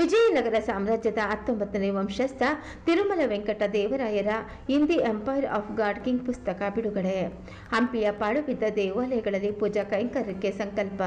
ವಿಜಯನಗರ ಸಾಮ್ರಾಜ್ಯದ ಹತ್ತೊಂಬತ್ತನೇ ವಂಶಸ್ಥ Tirumala Venkata ದೇವರಾಯರ in the empire of god king ಪುಸ್ತಕ ಬಿಡುಗಡೆ. ಹಂಪಿಯ ಪಾಳುಬಿದ್ದ ದೇವಾಲಯಗಳಲ್ಲಿ ಪೂಜಾ ಕೈಂಕರ್ಯಕ್ಕೆ ಸಂಕಲ್ಪ.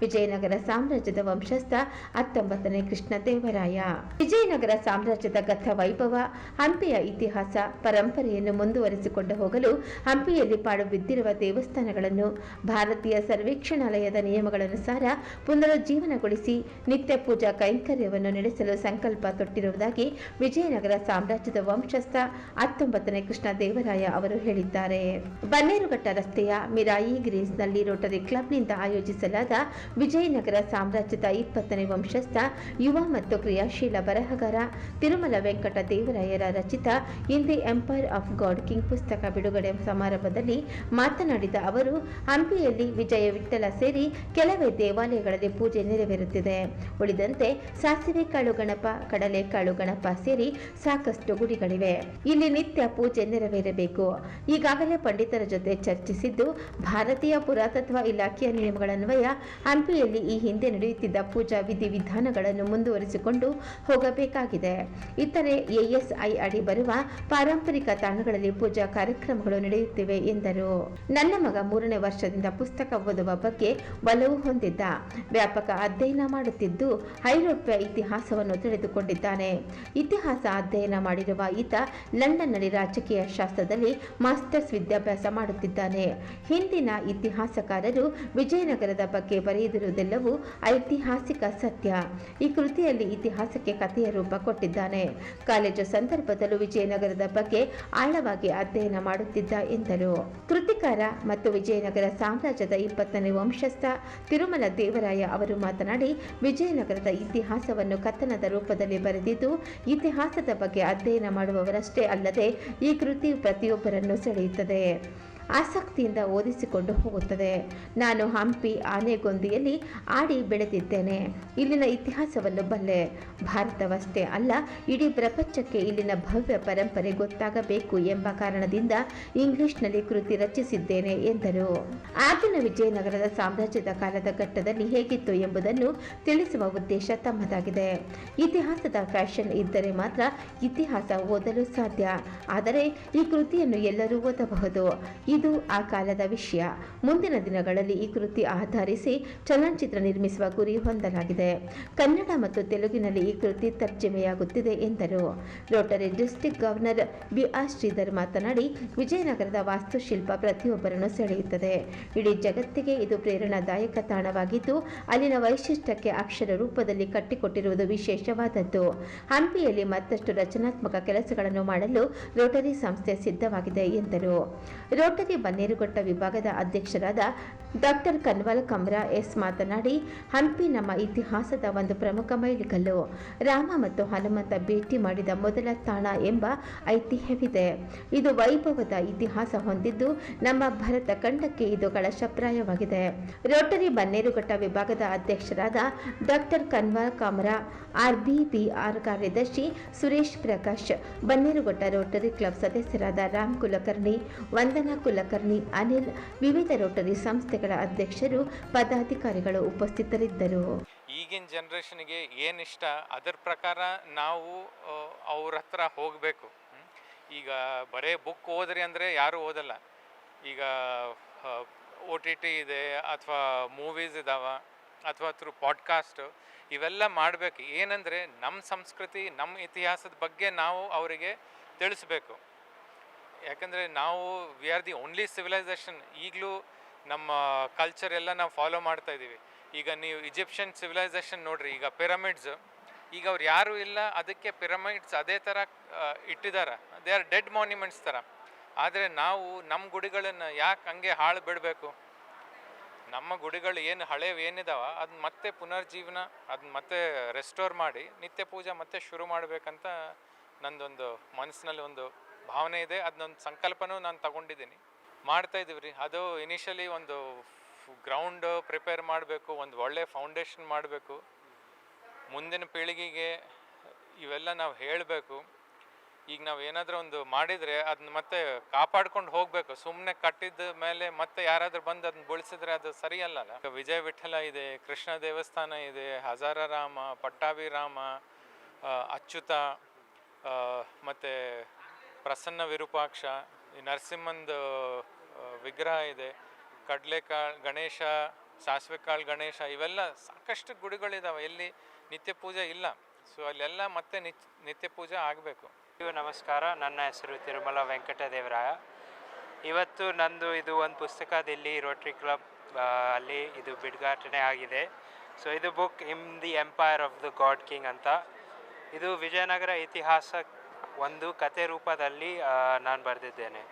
ವಿಜಯನಗರ ಸಾಮ್ರಾಜ್ಯದ ವಂಶಸ್ಥ ಹತ್ತೊಂಬತ್ತನೇ ಕೃಷ್ಣ ದೇವರಾಯ. ವಿಜಯನಗರ ಸಾಮ್ರಾಜ್ಯದ ಗತ ವೈಭವ, ಹಂಪಿಯ ಇತಿಹಾಸ, ಪರಂಪರೆಯನ್ನು ಮುಂದುವರಿಸಿಕೊಂಡು ಹೋಗಲು ಹಂಪಿಯಲ್ಲಿ ಪಾಡುಬಿದ್ದಿರುವ ದೇವಸ್ಥಾನಗಳನ್ನು, ಭಾರತೀಯ ಸರ್ವೇಕ್ಷಣಾಲಯದ ನಿಯಮಗಳನುಸಾರ ಪುನರುಜ್ಜೀವನಗೊಳಿಸಿ ನಿತ್ಯ ಪೂಜಾ ಕೈಂಕರ್ಯವನ್ನು ನಡೆಸಲು ಸಂಕಲ್ಪ ತೊಟ್ಟಿರುವುದಾಗಿ ವಿಜಯನಗರ ಸಾಮ್ರಾಜ್ಯದ ವಂಶಸ್ಥ ಹತ್ತೊಂಬತ್ತನೇ ಕೃಷ್ಣ ದೇವರಾಯ ಅವರು ಹೇಳಿದ್ದಾರೆ. ಬನ್ನೇರುಘಟ್ಟ ರಸ್ತೆಯ ಮಿರಾಯಿ ಗ್ರೀನ್ಸ್ನಲ್ಲಿ ರೋಟರಿ ಕ್ಲಬ್ನಿಂದ ಆಯೋಜಿಸಲಾದ ವಿಜಯನಗರ ಸಾಮ್ರಾಜ್ಯದ ಇಪ್ಪತ್ತನೇ ವಂಶಸ್ಥ ಯುವ ಮತ್ತು ಕ್ರಿಯಾಶೀಲ ಬರಹಗಾರ ತಿರುಮಲ ವೆಂಕಟ ದೇವರಾಯರ ರಚಿತ in the empire of god king ಪುಸ್ತಕ ಬಿಡುಗಡೆ ಸಮಾರಂಭದಲ್ಲಿ ಮಾತನಾಡಿದ ಅವರು, ಹಂಪಿಯಲ್ಲಿ ವಿಜಯ ವಿಠಲ ಸೇರಿ ಕೆಲವೇ ದೇವಾಲಯಗಳಲ್ಲಿ ಪೂಜೆ ನೆರವೇರುತ್ತಿದೆ. ಉಳಿದಂತೆ ಸಾಸಿವೆ ಕಾಳು ಗಣಪ ಕಡಲೆಕಾಳು ಗಣಪ ಸೇರಿ ಸಾಕಷ್ಟು ಗುಡಿಗಳಿವೆ. ಇಲ್ಲಿ ನಿತ್ಯ ಪೂಜೆ ನೆರವೇರಬೇಕು. ಈಗಾಗಲೇ ಪಂಡಿತರ ಜೊತೆ ಚರ್ಚಿಸಿದ್ದು ಭಾರತೀಯ ಪುರಾತತ್ವ ಇಲಾಖೆಯ ನಿಯಮಗಳನ್ವಯ ಹಂಪಿಯಲ್ಲಿ ಈ ಹಿಂದೆ ನಡೆಯುತ್ತಿದ್ದ ಪೂಜಾ ವಿಧಿವಿಧಾನಗಳನ್ನು ಮುಂದುವರಿಸಿಕೊಂಡು ಹೋಗಬೇಕಾಗಿದೆ. ಇತರೆ ಎಎಸ್ಐ ಅಡಿ ಬರುವ ಪಾರಂಪರಿಕ ತಾಣಗಳಲ್ಲಿ ಪೂಜಾ ಕಾರ್ಯಕ್ರಮಗಳು ನಡೆಯುತ್ತಿವೆ ಎಂದರು. ನನ್ನ ಮಗ ಮೂರನೇ ವರ್ಷದಿಂದ ಪುಸ್ತಕ ಓದುವ ಬಗ್ಗೆ ಒಲವು ಹೊಂದಿದ್ದ. ವ್ಯಾಪಕ ಅಧ್ಯಯನ ಮಾಡುತ್ತಿದ್ದು ಐರೋಪ್ಯ ಇತಿಹಾಸವನ್ನು ತಿಳಿದುಕೊಂಡಿದ್ದಾನೆ. ಇತಿಹಾಸ ಅಧ್ಯಯನ ಮಾಡಿರುವ ಈತ ಲಂಡನ್ನಲ್ಲಿ ರಾಜಕೀಯ ಶಾಸ್ತ್ರದಲ್ಲಿ ಮಾಸ್ಟರ್ಸ್ ವಿದ್ಯಾಭ್ಯಾಸ ಮಾಡುತ್ತಿದ್ದಾನೆ. ಹಿಂದಿನ ಇತಿಹಾಸಕಾರರು ವಿಜಯನಗರದ ಬಗ್ಗೆ ಬರೆಯದಿರುವುದೆಲ್ಲವೂ ಐತಿಹಾಸಿಕ ಸತ್ಯ. ಈ ಕೃತಿಯಲ್ಲಿ ಇತಿಹಾಸಕ್ಕೆ ಕಥೆಯ ರೂಪ ಕೊಟ್ಟಿದ್ದಾನೆ. ಕಾಲೇಜು ಸಂದರ್ಭದಲ್ಲೂ ವಿಜಯನಗರದ ಬಗ್ಗೆ ಆಳವಾಗಿ ಅಧ್ಯಯನ ಮಾಡುತ್ತಿದ್ದ ಎಂದರು. ಕೃತಿಕಾರ ಮತ್ತು ವಿಜಯನಗರ ಸಾಮ್ರಾಜ್ಯದ ಇಪ್ಪತ್ತನೇ ವಂಶಸ್ಥ ತಿರುಮಲ ದೇವರಾಯ ಅವರು ಮಾತನಾಡಿ, ವಿಜಯನಗರದ ಇತಿಹಾಸವನ್ನು ಕಥನದ ರೂಪದಲ್ಲಿ ಬರೆದಿದ್ದು ಇತಿಹಾಸದ ಬಗ್ಗೆ ಅಧ್ಯಯನ ಮಾಡುವವರಷ್ಟೇ ಅಲ್ಲದೆ ಈ ಕೃತಿ ಪ್ರತಿಯೊಬ್ಬರನ್ನು ಸೆಳೆಯುತ್ತದೆ. ಆಸಕ್ತಿಯಿಂದ ಓದಿಸಿಕೊಂಡು ಹೋಗುತ್ತದೆ. ನಾನು ಹಂಪಿ ಆನೆಗೊಂದಿಯಲ್ಲಿ ಆಡಿ ಬೆಳೆದಿದ್ದೇನೆ. ಇಲ್ಲಿನ ಇತಿಹಾಸವನ್ನು ಬಲ್ಲೆ. ಭಾರತವಷ್ಟೇ ಅಲ್ಲ, ಇಡೀ ಪ್ರಪಂಚಕ್ಕೆ ಇಲ್ಲಿನ ಭವ್ಯ ಪರಂಪರೆ ಗೊತ್ತಾಗಬೇಕು ಎಂಬ ಕಾರಣದಿಂದ ಇಂಗ್ಲಿಷ್ನಲ್ಲಿ ಕೃತಿ ರಚಿಸಿದ್ದೇನೆ ಎಂದರು. ಆಗಿನ ವಿಜಯನಗರದ ಸಾಮ್ರಾಜ್ಯದ ಕಾಲದ ಘಟ್ಟದಲ್ಲಿ ಹೇಗಿತ್ತು ಎಂಬುದನ್ನು ತಿಳಿಸುವ ಉದ್ದೇಶ ತಮ್ಮದಾಗಿದೆ. ಇತಿಹಾಸದ ಫ್ಯಾಷನ್ ಇದ್ದರೆ ಮಾತ್ರ ಇತಿಹಾಸ ಓದಲು ಸಾಧ್ಯ. ಆದರೆ ಈ ಕೃತಿಯನ್ನು ಎಲ್ಲರೂ ಓದಬಹುದು. ಇದು ಆ ಕಾಲದ ವಿಷಯ. ಮುಂದಿನ ದಿನಗಳಲ್ಲಿ ಈ ಕೃತಿ ಆಧರಿಸಿ ಚಲನಚಿತ್ರ ನಿರ್ಮಿಸುವ ಗುರಿ ಹೊಂದಲಾಗಿದೆ. ಕನ್ನಡ ಮತ್ತು ತೆಲುಗಿನಲ್ಲಿ ಈ ಕೃತಿ ತರ್ಜಮೆಯಾಗುತ್ತಿದೆ ಎಂದರು. Rotary district governor B R Sridhar ಮಾತನಾಡಿ, ವಿಜಯನಗರದ ವಾಸ್ತುಶಿಲ್ಪ ಪ್ರತಿಯೊಬ್ಬರನ್ನು ಸೆಳೆಯುತ್ತದೆ. ಇಡೀ ಜಗತ್ತಿಗೆ ಇದು ಪ್ರೇರಣಾದಾಯಕ ತಾಣವಾಗಿದ್ದು, ಅಲ್ಲಿನ ವೈಶಿಷ್ಟ್ಯಕ್ಕೆ ಅಕ್ಷರ ರೂಪದಲ್ಲಿ ಕಟ್ಟಿಕೊಟ್ಟಿರುವುದು ವಿಶೇಷವಾದದ್ದು. ಹಂಪಿಯಲ್ಲಿ ಮತ್ತಷ್ಟು ರಚನಾತ್ಮಕ ಕೆಲಸಗಳನ್ನು ಮಾಡಲು ರೋಟರಿ ಸಂಸ್ಥೆ ಸಿದ್ಧವಾಗಿದೆ ಎಂದರು. ರೋಟರಿ ಬನ್ನೇರುಘಟ್ಟ ವಿಭಾಗದ ಅಧ್ಯಕ್ಷರಾದ ಡಾಕ್ಟರ್ ಕನ್ವಲ್ ಕಮ್ರಾ ಎಸ್ ಮಾತನಾಡಿ, ಹಂಪಿ ನಮ್ಮ ಇತಿಹಾಸದ ಒಂದು ಪ್ರಮುಖ ಮೈಲಿಗಲ್ಲು. ರಾಮ ಮತ್ತು ಹನುಮಂತ ಭೇಟಿ ಮಾಡಿದ ಮೊದಲ ತಾಣ ಎಂಬ ಐತಿಹ್ಯವಿದೆ. ಇದು ವೈಭವದ ಇತಿಹಾಸ ಹೊಂದಿದ್ದು, ನಮ್ಮ ಭರತ ಖಂಡಕ್ಕೆ ಇದು ಕಳಶಪ್ರಾಯವಾಗಿದೆ ರೋಟರಿ ಬನ್ನೇರುಘಟ್ಟ ವಿಭಾಗದ ಅಧ್ಯಕ್ಷರಾದ ಡಾಕ್ಟರ್ ಕನ್ವಲ್ ಕಮ್ರಾ, ಆರ್ಬಿಬಿಆರ್ ಕಾರ್ಯದರ್ಶಿ ಸುರೇಶ್ ಪ್ರಕಾಶ್ ಬನ್ನೇರುಘಟ್ಟ ರೋಟರಿ ಕ್ಲಬ್ ಸದಸ್ಯರಾದ ರಾಮ್ ಕುಲಕರ್ಣಿ ವಂದನಾ ಕುಲಕರ್ಣಿ ಅನಿಲ್, ವಿವಿಧ ರೋಟರಿ ಸಂಸ್ಥೆಗಳ ಅಧ್ಯಕ್ಷರು, ಪದಾಧಿಕಾರಿಗಳು ಉಪಸ್ಥಿತರಿದ್ದರು. ಈಗಿನ ಜನ್ರೇಷನ್ಗೆ ಏನಿಷ್ಟ, ಅದರ ಪ್ರಕಾರ ನಾವು ಅವ್ರ ಹತ್ರ ಹೋಗಬೇಕು. ಈಗ ಬರೇ ಬುಕ್ ಓದ್ರಿ ಅಂದರೆ ಯಾರೂ ಓದಲ್ಲ. ಈಗ ಓ ಟಿ ಟಿ ಇದೆ, ಅಥವಾ ಮೂವೀಸ್ ಇದಾವ, ಅಥವಾ ಥ್ರೂ ಪಾಡ್ಕಾಸ್ಟು, ಇವೆಲ್ಲ ಮಾಡಬೇಕು. ಏನಂದರೆ, ನಮ್ಮ ಸಂಸ್ಕೃತಿ, ನಮ್ಮ ಇತಿಹಾಸದ ಬಗ್ಗೆ ನಾವು ಅವರಿಗೆ ತಿಳಿಸ್ಬೇಕು. ಯಾಕಂದರೆ ನಾವು we are the only civilisation ಈಗಲೂ ನಮ್ಮ ಕಲ್ಚರ್ ಎಲ್ಲ ನಾವು ಫಾಲೋ ಮಾಡ್ತಾ ಇದ್ದೀವಿ. ಈಗ ನೀವು ಈಜಿಪ್ಷಿಯನ್ ಸಿವಿಲೈಸೇಷನ್ ನೋಡ್ರಿ, ಈಗ ಪಿರಮಿಡ್ಸ್ ಈಗ ಅವ್ರು ಯಾರೂ ಇಲ್ಲ, ಅದಕ್ಕೆ ಪಿರಮಿಡ್ಸ್ ಅದೇ ಥರ ಇಟ್ಟಿದ್ದಾರೆ ದೇ ಆರ್ ಡೆಡ್ ಮಾನ್ಯುಮೆಂಟ್ಸ್ ಥರ ಆದರೆ ನಾವು ನಮ್ಮ ಗುಡಿಗಳನ್ನು ಯಾಕೆ ಹಂಗೆ ಹಾಳು ಬಿಡಬೇಕು? ನಮ್ಮ ಗುಡಿಗಳು ಏನು ಹಳೆವು ಏನಿದಾವ ಅದನ್ನ ಮತ್ತೆ ಪುನರ್ಜೀವನ ಅದನ್ನ ಮತ್ತೆ ರೆಸ್ಟೋರ್ ಮಾಡಿ, ನಿತ್ಯ ಪೂಜೆ ಮತ್ತೆ ಶುರು ಮಾಡಬೇಕಂತ ನಂದೊಂದು ಮನಸ್ಸಿನಲ್ಲಿ ಒಂದು ಭಾವನೆ ಇದೆ, ಅದನ್ನೊಂದು ಸಂಕಲ್ಪನೂ ನಾನು ತಗೊಂಡಿದ್ದೀನಿ. ಮಾಡ್ತಾ ಇದೀವಿ ರೀ ಅದು ಇನಿಷಿಯಲಿ ಒಂದು ಗ್ರೌಂಡ್ ಪ್ರಿಪೇರ್ ಮಾಡಬೇಕು, ಒಂದು ಒಳ್ಳೆ ಫೌಂಡೇಶನ್ ಮಾಡಬೇಕು. ಮುಂದಿನ ಪೀಳಿಗೆಗೆ ಇವೆಲ್ಲ ನಾವು ಹೇಳಬೇಕು. ಈಗ ನಾವು ಏನಾದರೂ ಒಂದು ಮಾಡಿದರೆ ಅದನ್ನ ಮತ್ತೆ ಕಾಪಾಡ್ಕೊಂಡು ಹೋಗಬೇಕು. ಸುಮ್ಮನೆ ಕಟ್ಟಿದ ಮೇಲೆ ಮತ್ತೆ ಯಾರಾದರೂ ಬಂದು ಅದನ್ನ ಬೆಳೆಸಿದ್ರೆ ಅದು ಸರಿಯಲ್ಲ ವಿಜಯ ವಿಠಲ ಇದೆ, ಕೃಷ್ಣ ದೇವಸ್ಥಾನ ಇದೆ ಹಜಾರ ರಾಮ ಪಟ್ಟಾಭಿರಾಮ ಅಚ್ಯುತ ಮತ್ತು ಪ್ರಸನ್ನ ವಿರೂಪಾಕ್ಷ, ಈ ನರಸಿಂಹಂದು ವಿಗ್ರಹ ಇದೆ. ಕಡಲೆಕಾಳು, ಗಣೇಶ ಸಾಸಿವೆ ಕಾಳು ಗಣೇಶ, ಇವೆಲ್ಲ ಸಾಕಷ್ಟು ಗುಡಿಗಳಿದಾವೆ. ಎಲ್ಲಿ ನಿತ್ಯ ಪೂಜೆ ಇಲ್ಲ. ಸೊ ಅಲ್ಲೆಲ್ಲ ಮತ್ತೆ ನಿತ್ ನಿತ್ಯ ಪೂಜೆ ಆಗಬೇಕು. ನಮಸ್ಕಾರ. ನನ್ನ ಹೆಸರು ತಿರುಮಲ ವೆಂಕಟದೇವರಾಯ. ಇವತ್ತು ನಂದು ಇದು ಒಂದು ಪುಸ್ತಕ ದಿಲ್ಲಿ ರೋಟ್ರಿ ಕ್ಲಬ್ ಅಲ್ಲಿ ಇದು ಬಿಡ್ಗಾಟನೆ ಆಗಿದೆ. ಸೊ ಇದು book in the empire of the god king ಅಂತ. ಇದು ವಿಜಯನಗರ ಇತಿಹಾಸ ಒಂದು ಕತೆ ರೂಪದಲ್ಲಿ ನಾನು ಬರೆದಿದ್ದೇನೆ.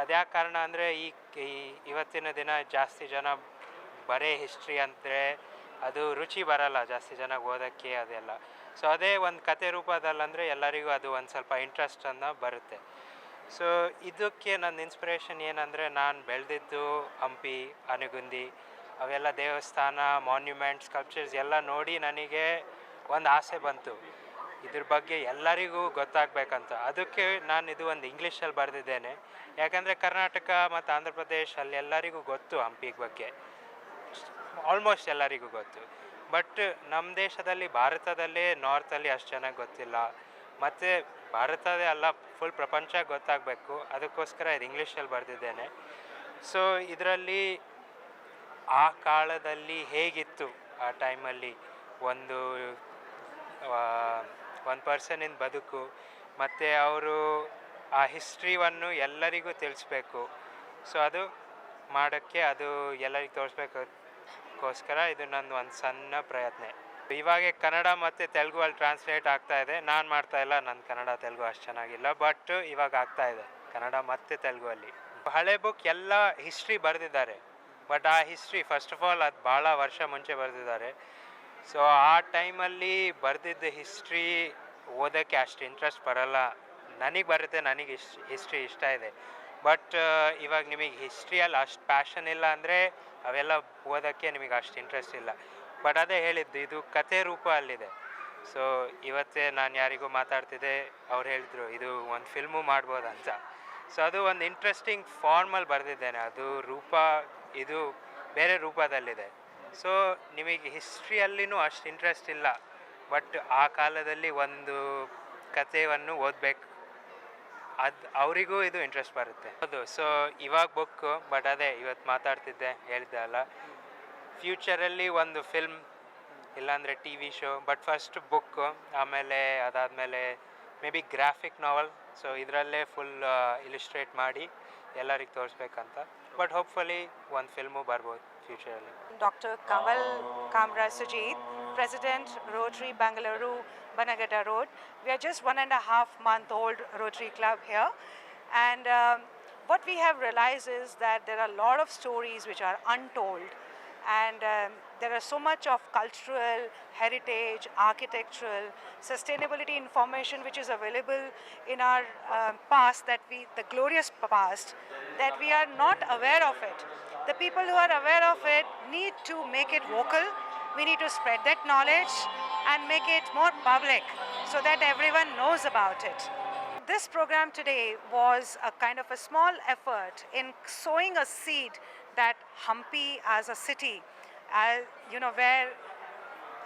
ಅದ್ಯಾಕೆ ಕಾರಣ ಅಂದರೆ, ಈ ಇವತ್ತಿನ ದಿನ ಜಾಸ್ತಿ ಜನ ಬರೇ ಹಿಸ್ಟ್ರಿ ಅಂದರೆ, ಅದು ರುಚಿ ಬರಲ್ಲ ಜಾಸ್ತಿ ಜನ ಓದೋಕ್ಕೆ ಅದೆಲ್ಲ. ಸೊ, ಅದೇ ಒಂದು ಕತೆ ರೂಪದಲ್ಲಂದರೆ ಎಲ್ಲರಿಗೂ ಅದು ಒಂದು ಸ್ವಲ್ಪ ಇಂಟ್ರೆಸ್ಟನ್ನು ಬರುತ್ತೆ. ಸೊ, ಇದಕ್ಕೆ ನನ್ನ ಇನ್ಸ್ಪಿರೇಷನ್ ಏನಂದರೆ, ನಾನು ಬೆಳೆದಿದ್ದು ಹಂಪಿ ಆನೆಗುಂದಿ ಅವೆಲ್ಲ ದೇವಸ್ಥಾನ ಮಾನ್ಯುಮೆಂಟ್ ಸ್ಕಲ್ಪ್ಚರ್ಸ್ ಎಲ್ಲ ನೋಡಿ ನನಗೆ ಒಂದು ಆಸೆ ಬಂತು. ಇದ್ರ ಬಗ್ಗೆ ಎಲ್ಲರಿಗೂ ಗೊತ್ತಾಗಬೇಕಂತ. ಅದಕ್ಕೆ ನಾನು ಇದು ಒಂದು ಇಂಗ್ಲೀಷಲ್ಲಿ ಬರೆದಿದ್ದೇನೆ. ಯಾಕಂದರೆ ಕರ್ನಾಟಕ ಮತ್ತು ಆಂಧ್ರ ಪ್ರದೇಶ ಅಲ್ಲಿ ಎಲ್ಲರಿಗೂ ಗೊತ್ತು ಹಂಪಿ ಬಗ್ಗೆ. ಆಲ್ಮೋಸ್ಟ್ ಎಲ್ಲರಿಗೂ ಗೊತ್ತು. ಬಟ್ ನಮ್ಮ ದೇಶದಲ್ಲಿ, ಭಾರತದಲ್ಲೇ ನಾರ್ತಲ್ಲಿ ಅಷ್ಟು ಚೆನ್ನಾಗಿ ಗೊತ್ತಿಲ್ಲ. ಮತ್ತು ಭಾರತದೇ ಅಲ್ಲ ಫುಲ್ ಪ್ರಪಂಚ ಗೊತ್ತಾಗಬೇಕು. ಅದಕ್ಕೋಸ್ಕರ ಇದು ಇಂಗ್ಲೀಷಲ್ಲಿ ಬರೆದಿದ್ದೇನೆ. ಸೊ ಇದರಲ್ಲಿ ಆ ಕಾಲದಲ್ಲಿ ಹೇಗಿತ್ತು ಆ ಟೈಮಲ್ಲಿ ಒಂದು ಒಂದು ಪರ್ಸನಿನ ಬದುಕು, ಮತ್ತು ಅವರು ಆ ಹಿಸ್ಟ್ರಿವನ್ನು ಎಲ್ಲರಿಗೂ ತಿಳಿಸ್ಬೇಕು. ಸೊ ಅದು ಮಾಡೋಕ್ಕೆ ಅದು ಎಲ್ಲರಿಗೂ ತೋರಿಸ್ಬೇಕೋಸ್ಕರ ಇದು ನನ್ನ ಒಂದು ಸಣ್ಣ ಪ್ರಯತ್ನ. ಇವಾಗ ಕನ್ನಡ ಮತ್ತು ತೆಲುಗು ಅಲ್ಲಿ ಟ್ರಾನ್ಸ್ಲೇಟ್ ಆಗ್ತಾ ಇದೆ. ನಾನು ಮಾಡ್ತಾ ಇಲ್ಲ ನನ್ನ ಕನ್ನಡ, ತೆಲುಗು ಅಷ್ಟು ಚೆನ್ನಾಗಿಲ್ಲ ಬಟ್ ಇವಾಗ ಆಗ್ತಾ ಇದೆ, ಕನ್ನಡ ಮತ್ತು ತೆಲುಗು ಅಲ್ಲಿ. ಹಳೆ ಬುಕ್ ಎಲ್ಲ ಹಿಸ್ಟ್ರಿ ಬರೆದಿದ್ದಾರೆ ಬಟ್ ಆ ಹಿಸ್ಟ್ರಿ ಫಸ್ಟ್ ಆಫ್ ಆಲ್ ಅದು ಭಾಳ ವರ್ಷ ಮುಂಚೆ ಬರೆದಿದ್ದಾರೆ. ಸೊ ಆ ಟೈಮಲ್ಲಿ ಬರೆದಿದ್ದ ಹಿಸ್ಟ್ರಿ ಓದೋಕ್ಕೆ ಅಷ್ಟು ಇಂಟ್ರೆಸ್ಟ್ ಬರಲ್ಲ. ನನಗೆ ಬರುತ್ತೆ, ನನಗೆ ಇಶ್ ಹಿಸ್ಟ್ರಿ ಇಷ್ಟ ಇದೆ. ಬಟ್ ಇವಾಗ ನಿಮಗೆ ಹಿಸ್ಟ್ರಿಯಲ್ಲಿ ಅಷ್ಟು ಪ್ಯಾಷನ್ ಇಲ್ಲ ಅಂದರೆ ಅವೆಲ್ಲ ಓದೋಕ್ಕೆ ನಿಮಗೆ ಅಷ್ಟು ಇಂಟ್ರೆಸ್ಟ್ ಇಲ್ಲ. ಬಟ್ ಅದೇ ಹೇಳಿದ್ದು, ಇದು ಕತೆ ರೂಪ ಅಲ್ಲಿದೆ. ಸೊ ಇವತ್ತೇ ನಾನು ಯಾರಿಗೂ ಮಾತಾಡ್ತಿದ್ದೆ, ಅವ್ರು ಹೇಳಿದ್ರು, ಇದು ಒಂದು ಫಿಲ್ಮು ಮಾಡ್ಬೋದಂತ. ಸೊ ಅದು ಒಂದು ಇಂಟ್ರೆಸ್ಟಿಂಗ್ ಫಾರ್ಮಲ್ಲಿ ಬರೆದಿದ್ದೇನೆ. ಅದು ರೂಪ, ಇದು ಬೇರೆ ರೂಪದಲ್ಲಿದೆ. ಸೊ ನಿಮಗೆ ಹಿಸ್ಟ್ರಿಯಲ್ಲಿನೂ ಅಷ್ಟು ಇಂಟ್ರೆಸ್ಟ್ ಇಲ್ಲ. ಬಟ್ ಆ ಕಾಲದಲ್ಲಿ ಒಂದು ಕಥೆಯನ್ನು ಓದಬೇಕು. ಅದು, ಅವರಿಗೂ ಇದು ಇಂಟ್ರೆಸ್ಟ್ ಬರುತ್ತೆ. ಹೌದು ಸೊ ಇವಾಗ ಬುಕ್ಕು ಬಟ್ ಅದೇ ಇವತ್ತು ಮಾತಾಡ್ತಿದ್ದೆ, ಹೇಳಿದ್ದೆ ಅಲ್ಲ. ಫ್ಯೂಚರಲ್ಲಿ ಒಂದು ಫಿಲ್ಮ್ ಇಲ್ಲಾಂದರೆ T V show but first book ಆಮೇಲೆ ಅದಾದಮೇಲೆ may be graphic novel so ಇದರಲ್ಲೇ ಫುಲ್ ಇಲಿಸ್ಟ್ರೇಟ್ ಮಾಡಿ ಎಲ್ಲರಿಗೆ ತೋರಿಸ್ಬೇಕಂತ. ಬಟ್ ಹೋಪ್ಫುಲಿ ಒಂದು ಫಿಲ್ಮು ಬರ್ಬೋದು. Dr. Kamal Kamra Sujit, President, Rotary Bangalore, Banagata Road. We are just one and a half month old Rotary Club here. And um, what we have realized is that there are a lot of stories which are untold. And um, there are so much of cultural, heritage, architectural, sustainability information which is available in our um past that we, the glorious past, that we are not aware of it. The people who are aware of it need to make it vocal. We need to spread that knowledge and make it more public so that everyone knows about it. This program today was a kind of a small effort in sowing a seed that Hampi as a city, uh, you know, where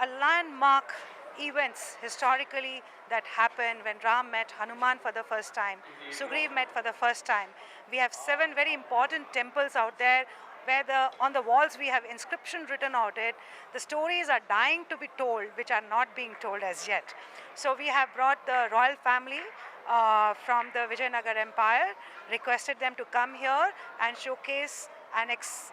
a landmark events historically that happened when Ram met Hanuman for the first time, Sugriv met for the first time. We have seven very important temples out there where the on the walls we have inscription written out it. The stories are dying to be told, which are not being told as yet. So we have brought the royal family uh, from the Vijayanagar Empire, requested them to come here and showcase and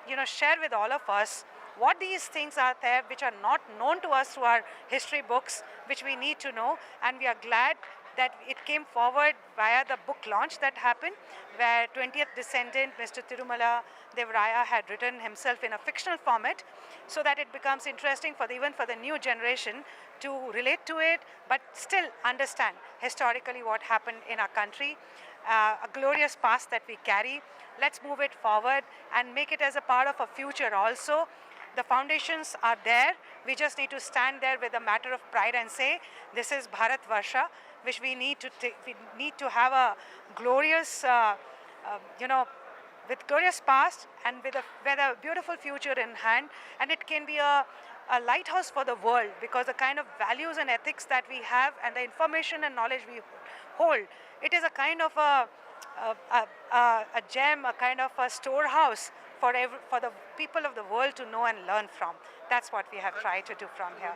you know share with all of us what these things are there which are not known to us through our history books which we need to know and we are glad that it came forward via the book launch that happened where 20th descendant mr tirumala devraya had written himself in a fictional format so that it becomes interesting for the, even for the new generation to relate to it but still understand historically what happened in our country uh, a glorious past that we carry. Let's move it forward and make it as a part of a future also. The foundations are there. We just need to stand there with a matter of pride and say, this is Bharat Varsha, which we need to we need to have a glorious, uh, uh, you know, with glorious past and with a, with a beautiful future in hand. And it can be a, a lighthouse for the world because the kind of values and ethics that we have and the information and knowledge we hold, it is a kind of a, a, a, a, a gem, a kind of a storehouse for, every, for the people of the world to know and learn from. That's what we have tried to do from here.